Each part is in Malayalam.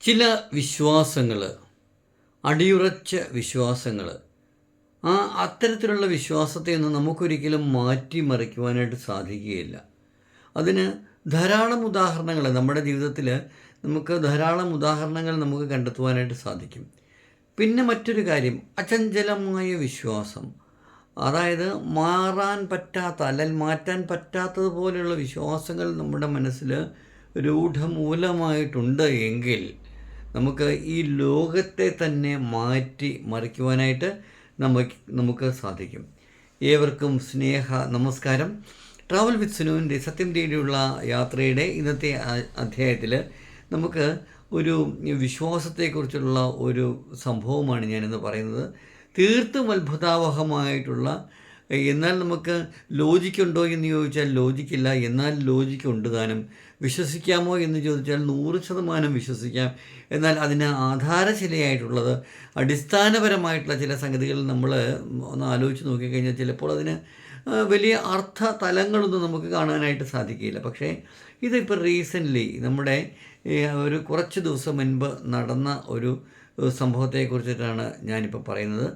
ചില വിശ്വാസങ്ങൾ അടിയുറച്ച വിശ്വാസങ്ങൾ ആ അത്തരത്തിലുള്ള വിശ്വാസത്തെ ഒന്നും നമുക്കൊരിക്കലും മാറ്റിമറിക്കുവാനായിട്ട് സാധിക്കുകയില്ല. അതിന് ധാരാളം ഉദാഹരണങ്ങൾ നമ്മുടെ ജീവിതത്തിൽ നമുക്ക് ധാരാളം ഉദാഹരണങ്ങൾ നമുക്ക് കണ്ടെത്തുവാനായിട്ട് സാധിക്കും. പിന്നെ മറ്റൊരു കാര്യം അചഞ്ചലമായ വിശ്വാസം. അതായത് മാറാൻ പറ്റാത്ത അല്ലെങ്കിൽ മാറ്റാൻ പറ്റാത്തതുപോലെയുള്ള വിശ്വാസങ്ങൾ നമ്മുടെ മനസ്സിൽ രൂഢമൂലമായിട്ടുണ്ട് എങ്കിൽ നമുക്ക് ഈ ലോകത്തെ തന്നെ മാറ്റി മറിക്കുവാനായിട്ട് നമുക്ക് നമുക്ക് സാധിക്കും. ഏവർക്കും സ്നേഹ നമസ്കാരം. ട്രാവൽ വിത്ത് സുനുവിന്റെ സത്യം തേടിയുള്ള യാത്രയുടെ ഇന്നത്തെ അധ്യായത്തിൽ നമുക്ക് ഒരു വിശ്വാസത്തെക്കുറിച്ചുള്ള ഒരു സംഭവമാണ് ഞാനിന്ന് പറയുന്നത്. തീർത്തും അത്ഭുതാവഹമായിട്ടുള്ള എന്നാൽ നമുക്ക് ലോജിക്കുണ്ടോ എന്ന് ചോദിച്ചാൽ ലോജിക്കില്ല. എന്നാൽ ലോജിക്കുണ്ട് താനും. വിശ്വസിക്കാമോ എന്ന് ചോദിച്ചാൽ നൂറ് ശതമാനം വിശ്വസിക്കാം. എന്നാൽ അതിന് ആധാരശിലയായിട്ടുള്ളത് അടിസ്ഥാനപരമായിട്ടുള്ള ചില സംഗതികൾ നമ്മൾ ഒന്ന് ആലോചിച്ച് നോക്കിക്കഴിഞ്ഞാൽ ചിലപ്പോൾ അതിന് വലിയ അർത്ഥ തലങ്ങളൊന്നും നമുക്ക് കാണാനായിട്ട് സാധിക്കില്ല. പക്ഷേ ഇതിപ്പോൾ റീസെന്റ്ലി നമ്മുടെ ഒരു കുറച്ച് ദിവസം മുൻപ് നടന്ന ഒരു സംഭവത്തെക്കുറിച്ചിട്ടാണ് ഞാനിപ്പോൾ പറയുന്നത്.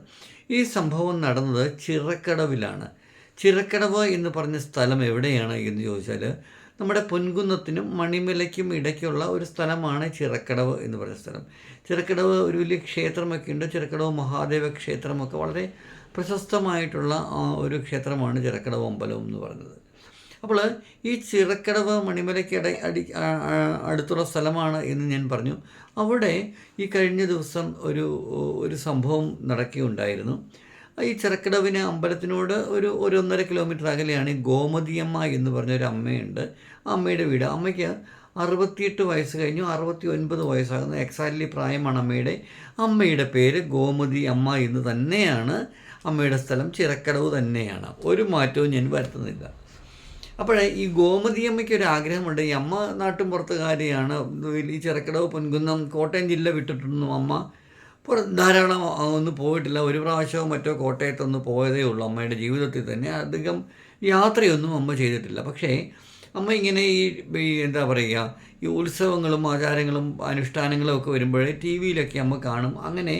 ഈ സംഭവം നടന്നത് ചിറക്കടവിലാണ്. ചിറക്കടവ് എന്ന് പറഞ്ഞ സ്ഥലം എവിടെയാണ് എന്ന് ചോദിച്ചാൽ നമ്മുടെ പൊൻകുന്നത്തിനും മണിമലയ്ക്കും ഇടയ്ക്കുള്ള ഒരു സ്ഥലമാണ് ചിറക്കടവ് എന്ന് പറയുന്ന സ്ഥലം. ചിറക്കടവ് ഒരു വലിയ ക്ഷേത്രമൊക്കെ ഉണ്ട്. ചിറക്കടവ് മഹാദേവ ക്ഷേത്രമൊക്കെ വളരെ പ്രശസ്തമായിട്ടുള്ള ഒരു ക്ഷേത്രമാണ് ചിറക്കടവ് അമ്പലം എന്ന് പറയുന്നത്. അപ്പോൾ ഈ ചിറക്കടവ് മണിമലയ്ക്ക് ഇട അടി അടുത്തുള്ള സ്ഥലമാണ് എന്ന് ഞാൻ പറഞ്ഞു. അവിടെ ഈ കഴിഞ്ഞ ദിവസം ഒരു ഒരു സംഭവം നടക്കുകയുണ്ടായിരുന്നു. ഈ ചിറക്കടവിന് അമ്പലത്തിനോട് ഒരു ഒരു ഒന്നര കിലോമീറ്റർ അകലെയാണ് ഈ ഗോമതിയമ്മ എന്ന് പറഞ്ഞൊരു അമ്മയുണ്ട്. അമ്മയുടെ വീട്. അമ്മയ്ക്ക് അറുപത്തിയെട്ട് വയസ്സ് കഴിഞ്ഞു. അറുപത്തി ഒൻപത് വയസ്സാകുന്ന എക്സാക്ട്ലി പ്രായമാണ് അമ്മയുടെ. അമ്മയുടെ പേര് ഗോമതി അമ്മ എന്ന് തന്നെയാണ്. അമ്മയുടെ സ്ഥലം ചിറക്കടവ് തന്നെയാണ്. ഒരു മാറ്റവും ഞാൻ വരുത്തുന്നില്ല. അപ്പോൾ ഈ ഗോമതി അമ്മയ്ക്ക് ഒരു ആഗ്രഹമുണ്ട്. ഈ അമ്മ നാട്ടും പുറത്തുകാരിയാണ് ഈ ചിറക്കടവ് പൊൻകുന്നം കോട്ടയം ജില്ല വിട്ടിട്ടൊന്നും അമ്മ പുറ ധാരാളം ഒന്നും പോയിട്ടില്ല. ഒരു പ്രാവശ്യവും മറ്റോ കോട്ടയത്തൊന്ന് പോയതേ ഉള്ളൂ. അമ്മയുടെ ജീവിതത്തിൽ തന്നെ അധികം യാത്രയൊന്നും അമ്മ ചെയ്തിട്ടില്ല. പക്ഷേ അമ്മ ഇങ്ങനെ ഈ എന്താ പറയുക ഈ ഉത്സവങ്ങളും ആചാരങ്ങളും അനുഷ്ഠാനങ്ങളും ഒക്കെ വരുമ്പോഴേ ടി വിയിലൊക്കെ അമ്മ കാണും. അങ്ങനെ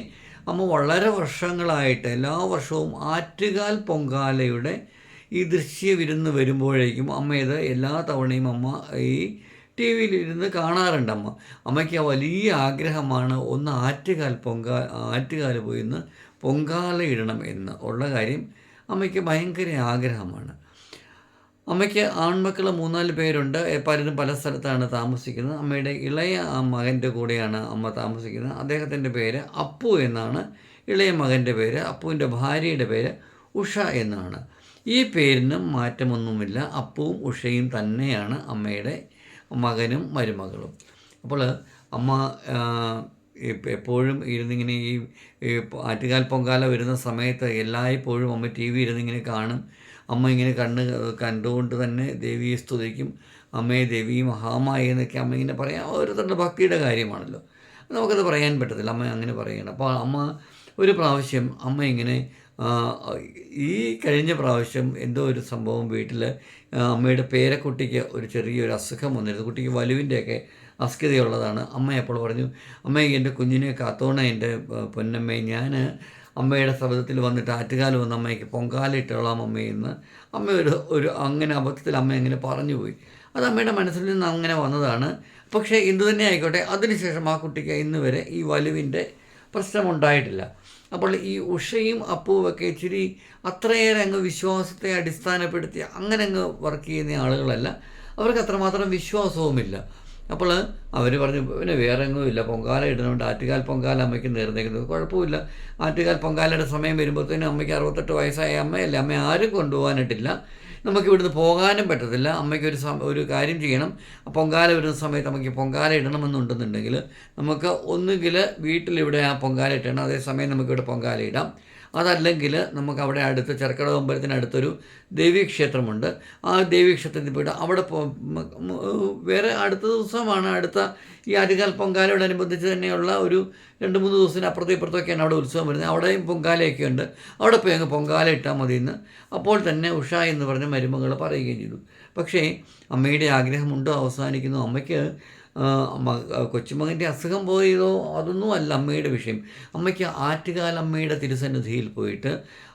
അമ്മ വളരെ വർഷങ്ങളായിട്ട് എല്ലാ വർഷവും ആറ്റുകാൽ പൊങ്കാലയുടെ ഈ ദൃശ്യ വിരുന്ന് വരുമ്പോഴേക്കും അമ്മ ഇത് എല്ലാ തവണയും അമ്മ ഈ ടി വിയിലിരുന്ന് കാണാറുണ്ട് അമ്മ അമ്മയ്ക്ക് വലിയ ആഗ്രഹമാണ് ഒന്ന് ആറ്റുകാൽ പൊങ്കാ ആറ്റുകാൽ പോയി ഒന്ന് പൊങ്കാല ഇടണം എന്ന്. ഉള്ള കാര്യം അമ്മയ്ക്ക് ഭയങ്കര ആഗ്രഹമാണ്. അമ്മയ്ക്ക് ആൺമക്കൾ മൂന്നാൽ പേരുണ്ട്. പലരും പല സ്ഥലത്താണ് താമസിക്കുന്നത്. അമ്മയുടെ ഇളയ മകന്റെ കൂടെയാണ് അമ്മ താമസിക്കുന്നത്. അദ്ദേഹത്തിന്റെ പേര് അപ്പു എന്നാണ്. ഇളയ മകന്റെ പേര് അപ്പുവിന്റെ ഭാര്യയുടെ പേര് ഉഷ എന്നാണ്. ഈ പേരിനും മാറ്റമൊന്നുമില്ല. അപ്പുവും ഉഷയും തന്നെയാണ് അമ്മയുടെ മകനും മരുമകളും. അപ്പോൾ അമ്മ എപ്പോഴും ഇരുന്നിങ്ങനെ ഈ ആറ്റുകാൽ പൊങ്കാല വരുന്ന സമയത്ത് എല്ലായ്പ്പോഴും അമ്മ ടി വി ഇരുന്നിങ്ങനെ കാണും. അമ്മ ഇങ്ങനെ കണ്ണ് കണ്ടുകൊണ്ട് തന്നെ ദേവിയെ സ്തുതിക്കും. അമ്മയെ ദേവി മഹാമായി എന്നൊക്കെ അമ്മ ഇങ്ങനെ പറയാം. ഓരോരുത്തരുടെ ഭക്തിയുടെ കാര്യമാണല്ലോ. നമുക്കത് പറയാൻ പറ്റത്തില്ല. അമ്മ അങ്ങനെ പറയണം. അപ്പോൾ അമ്മ ഒരു പ്രാവശ്യം അമ്മ ഇങ്ങനെ ഈ കഴിഞ്ഞ പ്രാവശ്യം എന്തോ ഒരു സംഭവം വീട്ടിൽ അമ്മയുടെ പേരക്കുട്ടിക്ക് ഒരു ചെറിയൊരു അസുഖം വന്നിരുന്നു. കുട്ടിക്ക് വലുവിന്റെയൊക്കെ അസ്കിതയുള്ളതാണ് അമ്മ അപ്പോൾ പറഞ്ഞു അമ്മ എന്റെ കുഞ്ഞിനെ കാത്തോണ എന്റെ പൊന്നമ്മയെ ഞാൻ അമ്മയുടെ ശബ്ദത്തിൽ വന്നിട്ട് ആറ്റുകാലം വന്ന് അമ്മയ്ക്ക് പൊങ്കാലിട്ടോളാം അമ്മയെന്ന് അമ്മ ഒരു ഒരു അങ്ങനെ അബദ്ധത്തിൽ അമ്മ അങ്ങനെ പറഞ്ഞു പോയി അത് അമ്മയുടെ മനസ്സിൽ നിന്ന് അങ്ങനെ വന്നതാണ്. പക്ഷേ എന്തു തന്നെ ആയിക്കോട്ടെ അതിനുശേഷം ആ കുട്ടിക്ക് ഇന്ന് വരെ ഈ വലുവിന്റെ പ്രശ്നമുണ്ടായിട്ടില്ല അപ്പോൾ ഈ ഉഷയും അപ്പുവൊക്കെ ഇച്ചിരി അത്രയേറെ അങ്ങ് വിശ്വാസത്തെ അടിസ്ഥാനപ്പെടുത്തി അങ്ങനെ അങ്ങ് വർക്ക് ചെയ്യുന്ന ആളുകളല്ല. അവർക്ക് അത്രമാത്രം വിശ്വാസവുമില്ല. അപ്പോൾ അവർ പറഞ്ഞു പിന്നെ വേറെ എങ്ങും ഇല്ല. പൊങ്കാല ഇടുന്നുണ്ട് ആറ്റുകാൽ പൊങ്കാല അമ്മയ്ക്ക് നേർന്നേക്കുന്നത് കുഴപ്പമില്ല. ആറ്റുകാൽ പൊങ്കാലയുടെ സമയം വരുമ്പോഴത്തേനും അമ്മയ്ക്ക് അറുപത്തെട്ട് വയസ്സായ അമ്മയല്ലേ? അമ്മ ആരും കൊണ്ടുപോകാനായിട്ടില്ല നമുക്ക് ഇവിടുന്ന് പോകാനും പറ്റത്തില്ല. അമ്മയ്ക്ക് ഒരു ഒരു കാര്യം ചെയ്യണം. പൊങ്കാല വരുന്ന സമയത്ത് നമുക്ക് പൊങ്കാല ഇടണമെന്നുണ്ടെന്നുണ്ടെങ്കിൽ നമുക്ക് ഒന്നുകിൽ വീട്ടിലിവിടെ ആ പൊങ്കാല ഇട്ടണം. അതേസമയം നമുക്കിവിടെ പൊങ്കാല ഇടാം. അതല്ലെങ്കിൽ നമുക്ക് അവിടെ അടുത്ത് ചെറുക്കട അമ്പലത്തിനടുത്തൊരു ദേവീക്ഷേത്രമുണ്ട്. ആ ദേവീക്ഷേത്രത്തിൽ പോയിട്ട് അവിടെ വേറെ അടുത്ത ദിവസമാണ് അടുത്ത ഈ അരികാൽ പൊങ്കാലയോടനുബന്ധിച്ച് തന്നെയുള്ള ഒരു രണ്ട് മൂന്ന് ദിവസത്തിന് അപ്പുറത്തും ഇപ്പുറത്തൊക്കെയാണ് അവിടെ ഉത്സവം വരുന്നത്. അവിടെയും പൊങ്കാലയൊക്കെ ഉണ്ട്. അവിടെ പോയി അങ്ങ് പൊങ്കാല ഇട്ടാൽ മതി എന്ന് അപ്പോൾ തന്നെ ഉഷ എന്ന് പറഞ്ഞ മരുമകൾ പറയുകയും ചെയ്തു. പക്ഷേ അമ്മയുടെ ആഗ്രഹമുണ്ടോ? അവസാനിക്കുന്നു. അമ്മയ്ക്ക് കൊച്ചുമകന്റെ അസുഖം പോയതോ അതൊന്നും അല്ല അമ്മയുടെ വിഷയം. അമ്മയ്ക്ക് ആറ്റുകാൽ അമ്മയുടെ തിരുസന്നിധിയിൽ പോയിട്ട്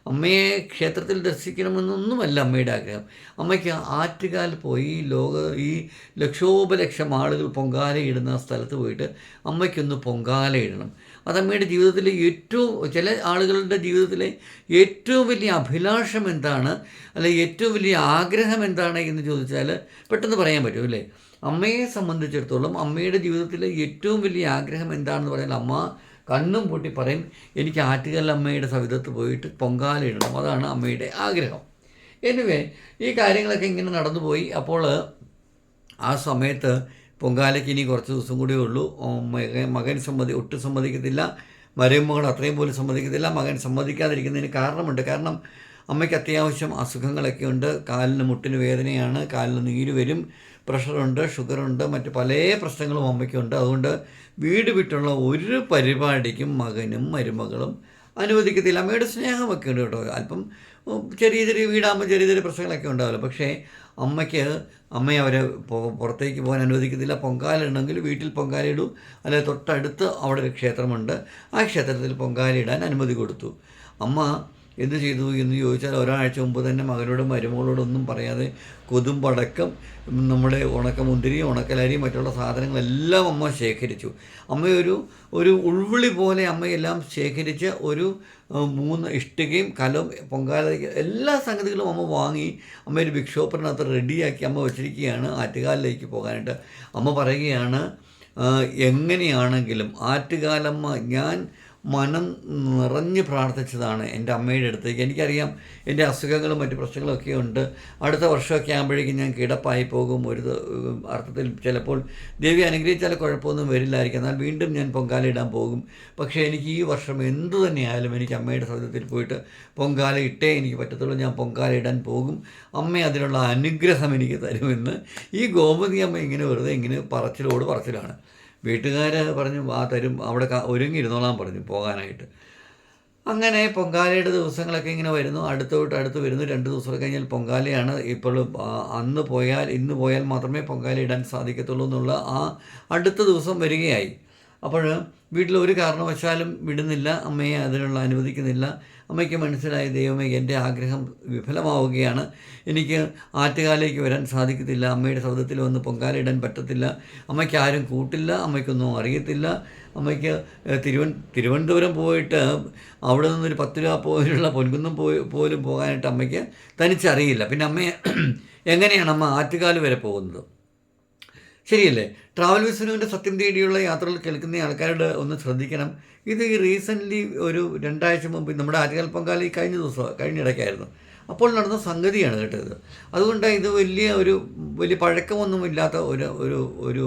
അമ്മയെ ക്ഷേത്രത്തിൽ ദർശിക്കണമെന്നൊന്നുമല്ല അമ്മയുടെ ആഗ്രഹം. അമ്മയ്ക്ക് ആറ്റുകാൽ പോയി ലോക ഈ ലക്ഷോപലക്ഷം ആളുകൾ പൊങ്കാലയിടുന്ന സ്ഥലത്ത് പോയിട്ട് അമ്മയ്ക്കൊന്ന് പൊങ്കാലയിടണം അത് അമ്മയുടെ ജീവിതത്തിലെ ഏറ്റവും ചില ആളുകളുടെ ജീവിതത്തിലെ ഏറ്റവും വലിയ അഭിലാഷം എന്താണ്? അല്ലെ ഏറ്റവും വലിയ ആഗ്രഹം എന്താണ് എന്ന് ചോദിച്ചാൽ പെട്ടെന്ന് പറയാൻ പറ്റും അല്ലേ? അമ്മയെ സംബന്ധിച്ചിടത്തോളം അമ്മയുടെ ജീവിതത്തിലെ ഏറ്റവും വലിയ ആഗ്രഹം എന്താണെന്ന് പറഞ്ഞാൽ അമ്മ കണ്ണും പൂട്ടി പറയും എനിക്ക് ആറ്റുകൽ അമ്മയുടെ സവിധത്ത് പോയിട്ട് പൊങ്കാലയിടണം അതാണ് അമ്മയുടെ ആഗ്രഹം. എനിവേ ഈ കാര്യങ്ങളൊക്കെ ഇങ്ങനെ നടന്നുപോയി അപ്പോൾ ആ സമയത്ത് പൊങ്കാലയ്ക്ക് ഇനി കുറച്ച് ദിവസം കൂടിയേ ഉള്ളൂ. മക മകൻ മകൻ സമ്മതി ഒട്ടും സമ്മതിക്കത്തില്ല. മരുമകൾ അത്രയും പോലും സമ്മതിക്കത്തില്ല. മകൻ സമ്മതിക്കാതിരിക്കുന്നതിന് കാരണമുണ്ട്. കാരണം അമ്മയ്ക്ക് അത്യാവശ്യം അസുഖങ്ങളൊക്കെ ഉണ്ട്. കാലിന് മുട്ടിന് വേദനയാണ്. കാലിന് നീര് വരും. പ്രഷറുണ്ട് ഷുഗറുണ്ട് മറ്റ് പല പ്രശ്നങ്ങളും അമ്മയ്ക്കുണ്ട്. അതുകൊണ്ട് വീട് വിട്ടുള്ള ഒരു പരിപാടിക്കും മകനും മരുമകളും അനുവദിക്കത്തില്ല. അമ്മയുടെ സ്നേഹമൊക്കെ ഉണ്ട് കേട്ടോ. അല്പം ചെറിയ ചെറിയ വീടാകുമ്പോൾ ചെറിയ ചെറിയ പ്രശ്നങ്ങളൊക്കെ ഉണ്ടാവില്ല. പക്ഷേ അമ്മയ്ക്ക് അമ്മയെ അവരെ പുറത്തേക്ക് പോകാൻ അനുവദിക്കത്തില്ല. പൊങ്കാല ഉണ്ടെങ്കിൽ വീട്ടിൽ പൊങ്കാല ഇടൂ അല്ലെങ്കിൽ തൊട്ടടുത്ത് അവിടെ ഒരു ക്ഷേത്രമുണ്ട്. ആ ക്ഷേത്രത്തിൽ പൊങ്കാല ഇടാൻ അനുമതി കൊടുത്തു. അമ്മ എന്ത് ചെയ്തു എന്ന് ചോദിച്ചാൽ ഒരാഴ്ച മുമ്പ് തന്നെ മകനോടും മരുമകളോടൊന്നും പറയാതെ കൊതുമ്പടക്കം നമ്മുടെ ഉണക്കമുന്തിരി ഉണക്കലരി മറ്റുള്ള സാധനങ്ങളെല്ലാം അമ്മ ശേഖരിച്ചു. അമ്മയൊരു ഒരു ഉൾവിളി പോലെ അമ്മയെല്ലാം ശേഖരിച്ച് ഒരു മൂന്ന് ഇഷ്ടികയും കലം പൊങ്കാല എല്ലാ സംഗതികളും അമ്മ വാങ്ങി അമ്മ ഒരു ബിഗ് ഷോപ്പറിനകത്ത് റെഡിയാക്കി അമ്മ വെച്ചിരിക്കുകയാണ്. ആറ്റുകാലിലേക്ക് പോകാനായിട്ട് അമ്മ പറയുകയാണ് എങ്ങനെയാണെങ്കിലും ആറ്റുകാലമ്മ ഞാൻ മനം നിറഞ്ഞ് പ്രാർത്ഥിച്ചതാണ് എന്റെ അമ്മയുടെ അടുത്തേക്ക്. എനിക്കറിയാം എന്റെ അസുഖങ്ങളും മറ്റു പ്രശ്നങ്ങളൊക്കെ ഉണ്ട്. അടുത്ത വർഷമൊക്കെ ആകുമ്പോഴേക്കും ഞാൻ കിടപ്പായി പോകും. ഒരു അർത്ഥത്തിൽ ചിലപ്പോൾ ദേവി അനുഗ്രഹിച്ചാൽ കുഴപ്പമൊന്നും വരില്ലായിരിക്കും. എന്നാൽ വീണ്ടും ഞാൻ പൊങ്കാലയിടാൻ പോകും. പക്ഷേ എനിക്ക് ഈ വർഷം എന്തു തന്നെയായാലും എനിക്ക് അമ്മയുടെ സദ്യത്തിൽ പോയിട്ട് പൊങ്കാല ഇട്ടേ എനിക്ക് പറ്റത്തുള്ളൂ. ഞാൻ പൊങ്കാല ഇടാൻ പോകും. അമ്മ അതിനുള്ള അനുഗ്രഹം എനിക്ക് തരുമെന്ന് ഈ ഗോമതി അമ്മ ഇങ്ങനെ വെറുതെ ഇങ്ങനെ പറച്ചിലോട് പറച്ചിലാണ്. വീട്ടുകാർ പറഞ്ഞു ആ തരും. അവിടെ ഒരുങ്ങി ഒരുങ്ങിയിരുന്നോളാൻ പറഞ്ഞു പോകാനായിട്ട്. അങ്ങനെ പൊങ്കാലയുടെ ദിവസങ്ങളൊക്കെ ഇങ്ങനെ വരുന്നു. അടുത്തോട്ട് അടുത്ത് വരുന്നു. രണ്ട് ദിവസം കഴിഞ്ഞാൽ പൊങ്കാലയാണ്. ഇപ്പോൾ അന്ന് പോയാൽ ഇന്ന് പോയാൽ മാത്രമേ പൊങ്കാല ഇടാൻ സാധിക്കത്തുള്ളൂ എന്നുള്ള ആ അടുത്ത ദിവസം വരികയായി. അപ്പോൾ വീട്ടിൽ ഒരു കാരണവശാലും വിടുന്നില്ല. അമ്മയെ അതിനുള്ള അനുവദിക്കുന്നില്ല. അമ്മയ്ക്ക് മനസ്സിലായി ദൈവമേ എന്റെ ആഗ്രഹം വിഫലമാവുകയാണ്. എനിക്ക് ആറ്റുകാലേക്ക് വരാൻ സാധിക്കത്തില്ല. അമ്മയുടെ സൗദത്തിൽ വന്ന് പൊങ്കാല ഇടാൻ പറ്റത്തില്ല. അമ്മയ്ക്ക് ആരും കൂട്ടില്ല. അമ്മയ്ക്കൊന്നും അറിയത്തില്ല. അമ്മയ്ക്ക് തിരുവൻ തിരുവനന്തപുരം പോയിട്ട് അവിടെ നിന്നൊരു പത്ത് രൂപ പോലുള്ള പൊൻകുന്നം പോയി പോലും പോകാനായിട്ട് അമ്മയ്ക്ക് തനിച്ചറിയില്ല. പിന്നെ അമ്മയെ എങ്ങനെയാണ് അമ്മ ആറ്റുകാൽ വരെ പോകുന്നത്? ശരിയല്ലേ? ട്രാവൽ വിസ്നുവിന്റെ സത്യം തേടിയുള്ള യാത്രകൾ കേൾക്കുന്ന ആൾക്കാരോട് ഒന്ന് ശ്രദ്ധിക്കണം. ഇത് ഈ റീസെന്റ്ലി ഒരു രണ്ടാഴ്ച മുമ്പ് നമ്മുടെ ആറ്റുകാൽ പൊങ്കാല ഈ കഴിഞ്ഞ ദിവസം കഴിഞ്ഞ ഇടയ്ക്കായിരുന്നു. അപ്പോൾ നടന്ന സംഗതിയാണ് കേട്ടത് അതുകൊണ്ട് ഇത് വലിയ ഒരു വലിയ പഴക്കമൊന്നും ഇല്ലാത്ത ഒരു ഒരു ഒരു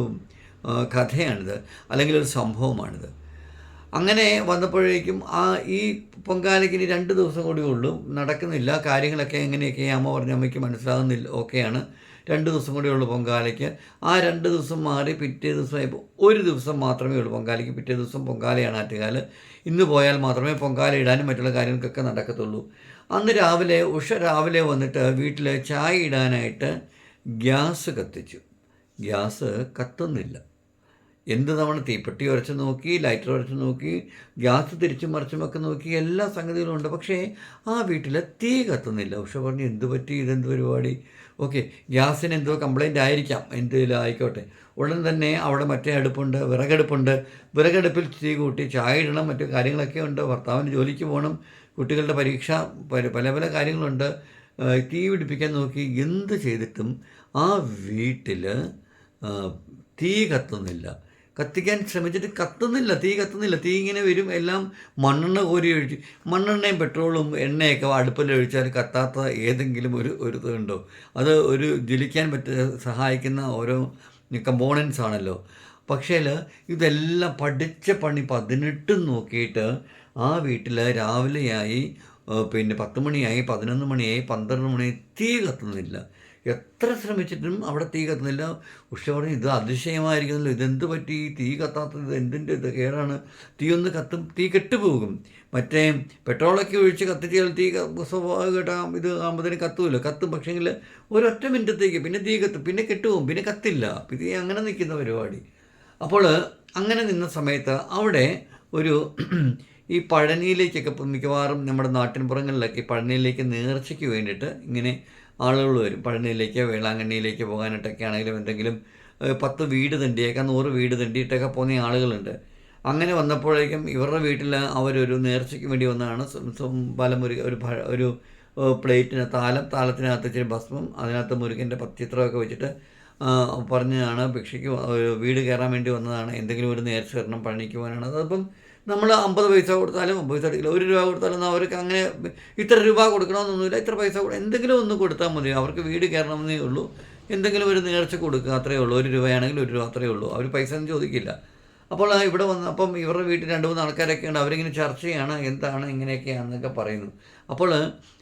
കഥയാണിത്. അല്ലെങ്കിൽ ഒരു സംഭവമാണിത്. അങ്ങനെ വന്നപ്പോഴേക്കും ആ ഈ പൊങ്കാലയ്ക്ക് ഇനി രണ്ട് ദിവസം കൂടി ഉള്ളൂ. നടക്കുന്നില്ല. കാര്യങ്ങളൊക്കെ എങ്ങനെയൊക്കെ അമ്മ പറഞ്ഞ അമ്മയ്ക്ക് മനസ്സിലാകുന്നില്ല ഓക്കെയാണ് രണ്ട് ദിവസം കൂടി ഉള്ളൂ പൊങ്കാലയ്ക്ക്. ആ രണ്ട് ദിവസം മാറി പിറ്റേ ദിവസമായപ്പോൾ ഒരു ദിവസം മാത്രമേ ഉള്ളൂ പൊങ്കാലയ്ക്ക്. പിറ്റേ ദിവസം പൊങ്കാലയാണ് ആറ്റുകാൽ. ഇന്ന് പോയാൽ മാത്രമേ പൊങ്കാല ഇടാനും മറ്റുള്ള കാര്യങ്ങൾക്കൊക്കെ നടക്കത്തുള്ളൂ. അന്ന് രാവിലെ ഉഷ രാവിലെ വന്നിട്ട് വീട്ടിൽ ചായ ഇടാനായിട്ട് ഗ്യാസ് കത്തിച്ചു. ഗ്യാസ് കത്തുന്നില്ല. എന്ത് തവണ തീപ്പെട്ടി ഉരച്ച് നോക്കി ലൈറ്റർ ഉരച്ച് നോക്കി ഗ്യാസ് തിരിച്ചും മറിച്ചുമൊക്കെ നോക്കി എല്ലാ സംഗതികളും ഉണ്ട്. പക്ഷേ ആ വീട്ടിൽ തീ കത്തുന്നില്ല. ഉഷ പറഞ്ഞു എന്ത് പറ്റി? ഇതെന്ത് പരിപാടി? ഓക്കെ ഗ്യാസിന് എന്തോ കംപ്ലൈന്റ് ആയിരിക്കാം എന്തെങ്കിലും ആയിക്കോട്ടെ. ഉടൻ തന്നെ അവിടെ മറ്റേ അടുപ്പുണ്ട് വിറകടുപ്പുണ്ട്. വിറകടുപ്പിൽ തീ കൂട്ടി ചായ ഇടണം മറ്റു കാര്യങ്ങളൊക്കെ ഉണ്ട്. ഭർത്താവിന് ജോലിക്ക് പോകണം കുട്ടികളുടെ പരീക്ഷ പല പല കാര്യങ്ങളുണ്ട്. തീ പിടിപ്പിക്കാൻ നോക്കി എന്ത് ചെയ്തിട്ടും ആ വീട്ടിൽ തീ കത്തുന്നില്ല. കത്തിക്കാൻ ശ്രമിച്ചിട്ട് കത്തുന്നില്ല തീ കത്തുന്നില്ല. തീ ഇങ്ങനെ വരും എല്ലാം മണ്ണെണ്ണ കോരി ഒഴിച്ച്. മണ്ണെണ്ണയും പെട്രോളും എണ്ണയൊക്കെ അടുപ്പിൽ ഒഴിച്ചാൽ കത്താത്ത ഏതെങ്കിലും ഒരു ഒരു ഇതുണ്ടോ അത് ഒരു ജ്വലിക്കാൻ പറ്റ സഹായിക്കുന്ന ഓരോ കമ്പോണൻസ് ആണല്ലോ. പക്ഷേ ഇതെല്ലാം പഠിച്ച പണി പതിനെട്ടും നോക്കിയിട്ട് ആ വീട്ടിൽ രാവിലെയായി പിന്നെ പത്ത് മണിയായി പതിനൊന്ന് മണിയായി പന്ത്രണ്ട് മണിയായി തീ കത്തുന്നില്ല. എത്ര ശ്രമിച്ചിട്ടും അവിടെ തീ കത്തുന്നില്ല. ഉഷ പറഞ്ഞു ഇത് അതിശയമായിരിക്കുന്നല്ലോ. ഇതെന്ത് പറ്റി? തീ കത്താത്തത് എന്തിന്റെ ഇത്? കേടാണ്. തീ ഒന്ന് കത്തും തീ കെട്ടുപോകും. മറ്റേ പെട്രോളൊക്കെ ഒഴിച്ച് കത്തിച്ചാൽ തീ സ്വഭാവം സ്വാഭാവികമായിട്ട് ഇത് ആകുമ്പോഴത്തേന് കത്തുമല്ലോ. കത്തും പക്ഷേങ്കിൽ ഒരൊറ്റ മിനിറ്റത്തേക്ക് പിന്നെ തീ കത്തും പിന്നെ കെട്ടുപോകും പിന്നെ കത്തില്ല. ഇത് അങ്ങനെ നിൽക്കുന്ന പരിപാടി. അപ്പോൾ അങ്ങനെ നിന്ന സമയത്ത് അവിടെ ഒരു ഈ പഴനിയിലേക്കൊക്കെ മിക്കവാറും നമ്മുടെ നാട്ടിൻപുറങ്ങളിലൊക്കെ ഈ പഴനിയിലേക്ക് നേർച്ചയ്ക്ക് വേണ്ടിയിട്ട് ഇങ്ങനെ ആളുകൾ വരും. പഴനിയിലേക്ക് വേളാങ്കണ്ണിയിലേക്ക് പോകാനായിട്ടൊക്കെ ആണെങ്കിലും എന്തെങ്കിലും പത്ത് വീട് തണ്ടിയേക്കാം നൂറ് വീട് തണ്ടിയിട്ടൊക്കെ പോകുന്ന ആളുകളുണ്ട്. അങ്ങനെ വന്നപ്പോഴേക്കും ഇവരുടെ വീട്ടിൽ അവരൊരു നേർച്ചയ്ക്ക് വേണ്ടി വന്നതാണ്. ബലം ഒരു ഒരു ഒരു പ്ലേറ്റിന് താലം താലത്തിനകത്ത് ഇച്ചിരി ഭസ്മം അതിനകത്ത് മുരുകന്റെ പത്തിത്രമൊക്കെ വെച്ചിട്ട് പറഞ്ഞതാണ്. ഭിക്ഷയ്ക്ക് വീട് കയറാൻ വേണ്ടി വന്നതാണ്. എന്തെങ്കിലും ഒരു നേർച്ച വരണം പണിക്ക് പോകാനാണ്. അതപ്പം നമ്മൾ അമ്പത് പൈസ കൊടുത്താലും അമ്പത് പൈസ എടുക്കില്ല ഒരു രൂപ കൊടുത്താലും അവർക്ക് അങ്ങനെ ഇത്ര രൂപ കൊടുക്കണമെന്നൊന്നുമില്ല. ഇത്ര പൈസ എന്തെങ്കിലും ഒന്ന് കൊടുത്താൽ മതി. അവർക്ക് വീട് കയറണമെന്നേ ഉള്ളൂ. എന്തെങ്കിലും ഒരു നേർച്ച കൊടുക്കുക അത്രയേ ഉള്ളൂ. ഒരു രൂപയാണെങ്കിൽ ഒരു രൂപ അത്രയേ ഉള്ളൂ. അവർ പൈസ ഒന്നും ചോദിക്കില്ല. അപ്പോൾ ഇവിടെ വന്ന് അപ്പം ഇവരുടെ വീട്ടിൽ രണ്ട് മൂന്ന് ആൾക്കാരൊക്കെ ഉണ്ട്. അവരിങ്ങനെ ചർച്ചയാണ് എന്താണ് ഇങ്ങനെയൊക്കെയാണെന്നൊക്കെ പറയുന്നു. അപ്പോൾ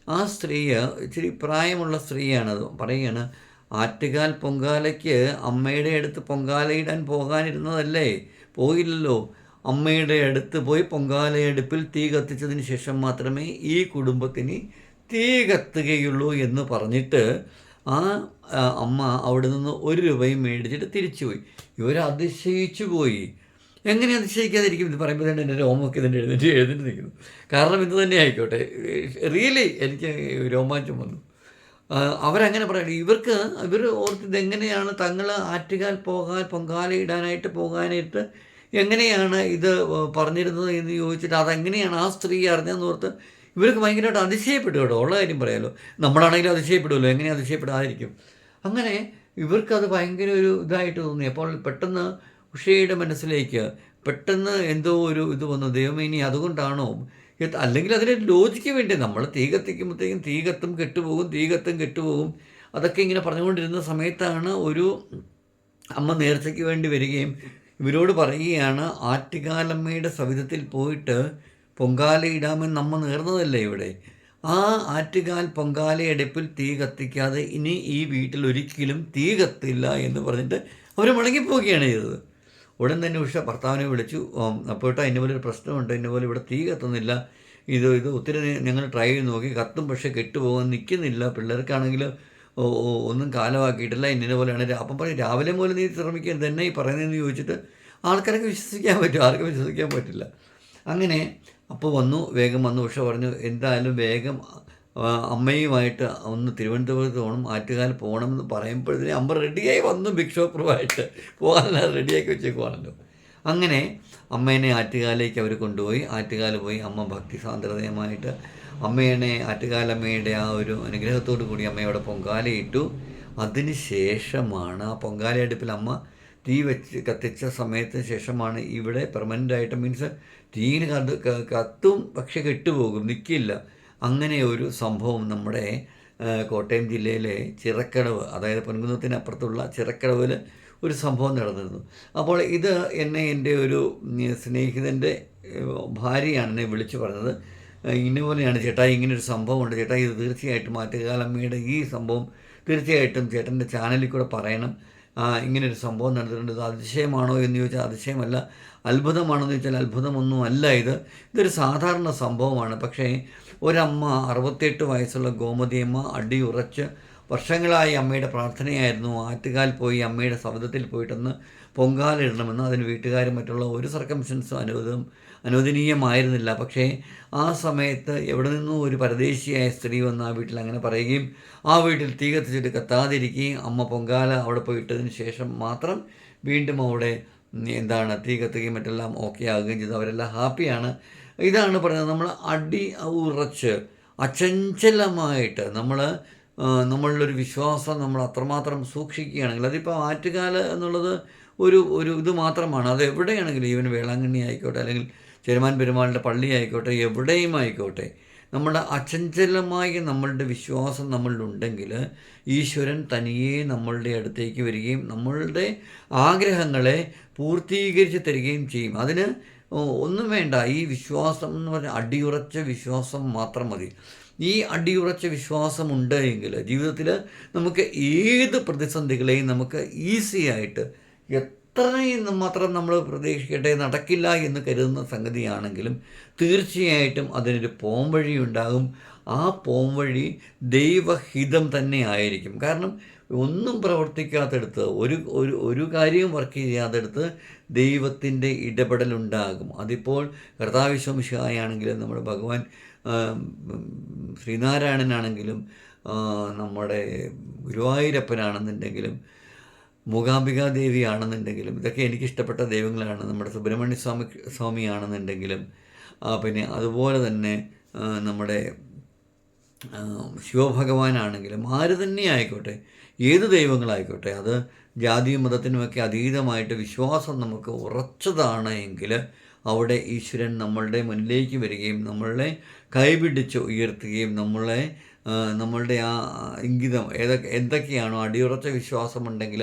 ആ സ്ത്രീ ഇച്ചിരി പ്രായമുള്ള സ്ത്രീയാണത് പറയുകയാണ്. ആറ്റുകാൽ പൊങ്കാലയ്ക്ക് അമ്മയുടെ അടുത്ത് പൊങ്കാലയിടാൻ പോകാനിരുന്നതല്ലേ? പോയില്ലല്ലോ. അമ്മയുടെ അടുത്ത് പോയി പൊങ്കാലയടുപ്പിൽ തീ കത്തിച്ചതിന് ശേഷം മാത്രമേ ഈ കുടുംബത്തിന് തീ കത്തുകയുള്ളൂ എന്ന് പറഞ്ഞിട്ട് ആ അമ്മ അവിടെ നിന്ന് ഒരു രൂപയും മേടിച്ചിട്ട് തിരിച്ചുപോയി. ഇവർ അതിശയിച്ചു പോയി. എങ്ങനെ അതിശയിക്കാതിരിക്കും? ഇത് പറയുമ്പോൾ തന്നെ എന്റെ രോമൊക്കെ ഇതിന്റെ എഴുന്നേറ്റ് എഴുന്നേറ്റ് നിൽക്കുന്നു. കാരണം ഇത് തന്നെ ആയിക്കോട്ടെ. റിയലി എനിക്ക് രോമാഞ്ചം വന്നു. അവരങ്ങനെ പറയണം ഇവർക്ക് ഇവർ ഓർത്ത് എങ്ങനെയാണ് തങ്ങൾ ആറ്റുകാൽ പോകാൻ പൊങ്കാല ഇടാനായിട്ട് പോകാനായിട്ട് എങ്ങനെയാണ് ഇത് പറഞ്ഞിരുന്നത് എന്ന് ചോദിച്ചിട്ട് അതെങ്ങനെയാണ് ആ സ്ത്രീ അറിഞ്ഞതെന്ന് ഓർത്ത് ഇവർക്ക് ഭയങ്കരമായിട്ട് അതിശയപ്പെട്ടു കേട്ടോ ഉള്ള കാര്യം പറയാമല്ലോ നമ്മളാണെങ്കിലും അതിശയപ്പെടുമല്ലോ എങ്ങനെ അതിശയപ്പെടാതിരിക്കും. അങ്ങനെ ഇവർക്കത് ഭയങ്കര ഒരു ഇതായിട്ട് തോന്നി. അപ്പോൾ പെട്ടെന്ന് ഉഷയുടെ മനസ്സിലേക്ക് പെട്ടെന്ന് എന്തോ ഒരു ഇത് വന്നു. ദൈവമേ ഇനി അതുകൊണ്ടാണോ? അല്ലെങ്കിൽ അതിന് ലോജിക്ക് വേണ്ടി? നമ്മൾ തീ കത്തിക്കുമ്പോഴത്തേക്കും തീ കത്തും കെട്ടുപോകും തീ കത്തും കെട്ടുപോകും. അതൊക്കെ ഇങ്ങനെ പറഞ്ഞുകൊണ്ടിരുന്ന സമയത്താണ് ഒരു അമ്മ നേർച്ചയ്ക്ക് വേണ്ടി വരികയും ഇവരോട് പറയുകയാണ് ആറ്റുകാലമ്മയുടെ സവിധത്തിൽ പോയിട്ട് പൊങ്കാലയിടാമെന്ന് നമ്മ നേർന്നതല്ലേ ഇവിടെ? ആ ആറ്റുകാൽ പൊങ്കാലയടുപ്പിൽ തീ കത്തിക്കാതെ ഇനി ഈ വീട്ടിൽ ഒരിക്കലും തീ കത്തില്ല എന്ന് പറഞ്ഞിട്ട് അവർ മടങ്ങിപ്പോവുകയാണ് ചെയ്തത്. ഉടൻ തന്നെ ഉഷ ഭർത്താവിനെ വിളിച്ചു അപ്പോൾ അതിന്റെ പോലെ ഒരു പ്രശ്നമുണ്ട് ഇതിന്റെ പോലെ ഇവിടെ തീ കത്തുന്നില്ല. ഇത് ഇത് ഒത്തിരി ഞങ്ങൾ ട്രൈ ചെയ്ത് നോക്കി കത്തും പക്ഷേ കെട്ടുപോകാൻ നിൽക്കുന്നില്ല പിള്ളേർക്കാണെങ്കിൽ ഒന്നും കാലമാക്കിയിട്ടില്ല. ഇന്നതിനെ പോലെയാണ്. അപ്പം പറയും രാവിലെ മുതൽ നീ ശ്രമിക്കരുത് തന്നെ ഈ പറയുന്നതെന്ന് ചോദിച്ചിട്ട് ആൾക്കാരൊക്കെ വിശ്വസിക്കാൻ പറ്റും ആർക്കും വിശ്വസിക്കാൻ പറ്റില്ല. അങ്ങനെ അപ്പോൾ വന്നു വേഗം വന്നു. ഉഷ പറഞ്ഞു എന്തായാലും വേഗം അമ്മയുമായിട്ട് ഒന്ന് തിരുവനന്തപുരത്ത് പോകണം ആറ്റുകാൽ പോകണമെന്ന് പറയുമ്പോഴത്തേനും അമ്മ റെഡിയായി വന്നു ബിഗ് ഷോപ്പറുമായിട്ട് പോകാനല്ല റെഡിയാക്കി വെച്ചേക്കുവാണല്ലോ. അങ്ങനെ അമ്മേനെ ആറ്റുകാലേക്ക് അവർ കൊണ്ടുപോയി. ആറ്റുകാൽ പോയി അമ്മ ഭക്തി സാന്ദ്രതയുമായിട്ട് അമ്മേനെ ആറ്റുകാലമ്മയുടെ ആ ഒരു അനുഗ്രഹത്തോടു കൂടി അമ്മയോടെ പൊങ്കാലയിട്ടു. അതിന് ശേഷമാണ് ആ പൊങ്കാല അടുപ്പിൽ അമ്മ തീ വെച്ച് കത്തിച്ച സമയത്തിന് ശേഷമാണ് ഇവിടെ പെർമനന്റ് ആയിട്ട് മീൻസ് തീന് കത്ത് കത്തും പക്ഷെ കെട്ടുപോകും നിൽക്കില്ല അങ്ങനെ ഒരു സംഭവം നമ്മുടെ കോട്ടയം ജില്ലയിലെ ചിറക്കടവ് അതായത് പൊൻകുന്നത്തിനപ്പുറത്തുള്ള ചിറക്കടവിൽ ഒരു സംഭവം നടന്നിരുന്നു. അപ്പോൾ ഇത് എന്നെ എന്റെ ഒരു സ്നേഹിതന്റെ ഭാര്യയാണ് എന്നെ വിളിച്ചു പറഞ്ഞത്. ഇന്നപോലെയാണ് ചേട്ടാ ഒരു സംഭവമുണ്ട്. ചേട്ടാ ഇത് തീർച്ചയായിട്ടും ആറ്റുകാലമ്മയുടെ ഈ സംഭവം തീർച്ചയായിട്ടും ചേട്ടന്റെ ചാനലിൽ കൂടെ പറയണം. ഇങ്ങനൊരു സംഭവം നടന്നിട്ടുണ്ട്. ഇത് അതിശയമാണോ എന്ന് ചോദിച്ചാൽ അതിശയമല്ല. അത്ഭുതമാണോ എന്ന് ചോദിച്ചാൽ അത്ഭുതമൊന്നും അല്ല ഇത്. ഇതൊരു സാധാരണ സംഭവമാണ്. പക്ഷേ ഒരമ്മ അറുപത്തെട്ട് വയസ്സുള്ള ഗോമതിയമ്മ അടിയുറച്ച് വർഷങ്ങളായി അമ്മയുടെ പ്രാർത്ഥനയായിരുന്നു. ആറ്റുകാൽ പോയി അമ്മയുടെ സബദത്തിൽ പോയിട്ടൊന്ന് പൊങ്കാലിടണമെന്ന് അതിന് വീട്ടുകാരും മറ്റുള്ള ഒരു സർക്കംഷൻസും അനുവദം അനുവദനീയമായിരുന്നില്ല. പക്ഷേ ആ സമയത്ത് എവിടെ നിന്നും ഒരു പരദേശിയായ സ്ത്രീ വന്ന് ആ വീട്ടിൽ അങ്ങനെ പറയുകയും ആ വീട്ടിൽ തീ കത്തിച്ചിട്ട് കത്താതിരിക്കുകയും അമ്മ പൊങ്കാല അവിടെ പോയിട്ടതിന് ശേഷം മാത്രം വീണ്ടും അവിടെ എന്താണ് തീ കത്തുകയും മറ്റെല്ലാം ഓക്കെ ആകുകയും ചെയ്തു. അവരെല്ലാം ഹാപ്പിയാണ്. ഇതാണ് പറയുന്നത് നമ്മൾ അടി ഉറച്ച് അചഞ്ചലമായിട്ട് നമ്മൾ നമ്മളുടെ ഒരു വിശ്വാസം നമ്മൾ അത്രമാത്രം സൂക്ഷിക്കുകയാണെങ്കിൽ അതിപ്പോൾ ആറ്റുകാല എന്നുള്ളത് ഒരു ഒരു ഇത് മാത്രമാണ്. അത് എവിടെയാണെങ്കിലും ഈവൻ വേളാങ്കണ്ണി ആയിക്കോട്ടെ അല്ലെങ്കിൽ ചെരുമാൻ പെരുമാളിന്റെ പള്ളി ആയിക്കോട്ടെ എവിടെയും ആയിക്കോട്ടെ നമ്മുടെ അചഞ്ചലമായ നമ്മളുടെ വിശ്വാസം നമ്മളിലുണ്ടെങ്കിൽ ഈശ്വരൻ തനിയെ നമ്മളുടെ അടുത്തേക്ക് വരികയും നമ്മളുടെ ആഗ്രഹങ്ങളെ പൂർത്തീകരിച്ച് തരികയും ചെയ്യും. അതിന് ഒന്നും വേണ്ട. ഈ വിശ്വാസം എന്ന് പറഞ്ഞാൽ അടിയുറച്ച വിശ്വാസം മാത്രം മതി. ഈ അടിയുറച്ച വിശ്വാസമുണ്ട് എങ്കിൽ ജീവിതത്തിൽ നമുക്ക് ഏത് പ്രതിസന്ധികളെയും നമുക്ക് ഈസിയായിട്ട് എത്രയും മാത്രം നമ്മൾ പ്രതീക്ഷിക്കട്ടെ നടക്കില്ല എന്ന് കരുതുന്ന സംഗതിയാണെങ്കിലും തീർച്ചയായിട്ടും അതിനൊരു പോംവഴി ഉണ്ടാകും. ആ പോംവഴി ദൈവഹിതം തന്നെ ആയിരിക്കും. കാരണം ഒന്നും പ്രവർത്തിക്കാത്തടുത്ത് ഒരു ഒരു ഒരു കാര്യവും വർക്ക് ചെയ്യാത്തടുത്ത് ദൈവത്തിന്റെ ഇടപെടലുണ്ടാകും. അതിപ്പോൾ കർത്താവിശ്വംശായാണെങ്കിലും നമ്മുടെ ഭഗവാൻ ശ്രീനാരായണനാണെങ്കിലും നമ്മുടെ ഗുരുവായൂരപ്പനാണെന്നുണ്ടെങ്കിലും മൂകാംബികാ ദേവിയാണെന്നുണ്ടെങ്കിലും ഇതൊക്കെ എനിക്കിഷ്ടപ്പെട്ട ദൈവങ്ങളാണ്. നമ്മുടെ സുബ്രഹ്മണ്യ സ്വാമി സ്വാമിയാണെന്നുണ്ടെങ്കിലും പിന്നെ അതുപോലെ തന്നെ നമ്മുടെ ശിവഭഗവാനാണെങ്കിലും ആര് തന്നെ ആയിക്കോട്ടെ ഏത് ദൈവങ്ങളായിക്കോട്ടെ അത് ജാതിയും മതത്തിനുമൊക്കെ അതീതമായിട്ട് വിശ്വാസം നമുക്ക് ഉറച്ചതാണ് എങ്കിൽ അവിടെ ഈശ്വരൻ നമ്മളുടെ മുന്നിലേക്ക് വരികയും നമ്മളെ കൈപിടിച്ച് ഉയർത്തുകയും നമ്മളെ നമ്മളുടെ ആ ഇംഗിതം ഏതൊക്കെ എന്തൊക്കെയാണോ അടിയുറച്ച വിശ്വാസമുണ്ടെങ്കിൽ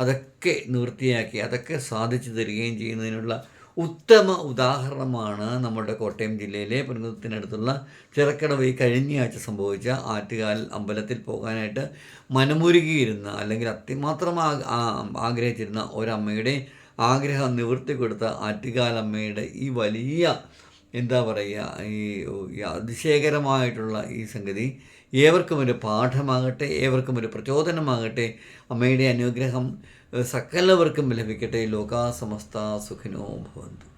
അതൊക്കെ നിവൃത്തിയാക്കി അതൊക്കെ സാധിച്ചു തരികയും ചെയ്യുന്നതിനുള്ള ഉത്തമ ഉദാഹരണമാണ് നമ്മുടെ കോട്ടയം ജില്ലയിലെ പുനത്തിനടുത്തുള്ള ചിറക്കടവ്. ഈ കഴിഞ്ഞയാഴ്ച സംഭവിച്ച ആറ്റുകാൽ അമ്പലത്തിൽ പോകാനായിട്ട് മനമുരുകിയിരുന്ന അല്ലെങ്കിൽ അത്യമാത്രം ആഗ്രഹിച്ചിരുന്ന ഒരമ്മയുടെ ആഗ്രഹം നിവൃത്തി കൊടുത്ത ആറ്റുകാലമ്മയുടെ ഈ വലിയ എന്താ പറയുക ഈ അതിശയകരമായിട്ടുള്ള ഈ സംഗതി. ഏവർക്കും ഒരു പാഠമാകട്ടെ ഏവർക്കും ഒരു പ്രചോദനമാകട്ടെ. അമ്മയുടെ അനുഗ്രഹം സകലവർക്കും ലഭിക്കട്ടെ. ലോകാസമസ്ത സുഖിനോ ഭവന്തു.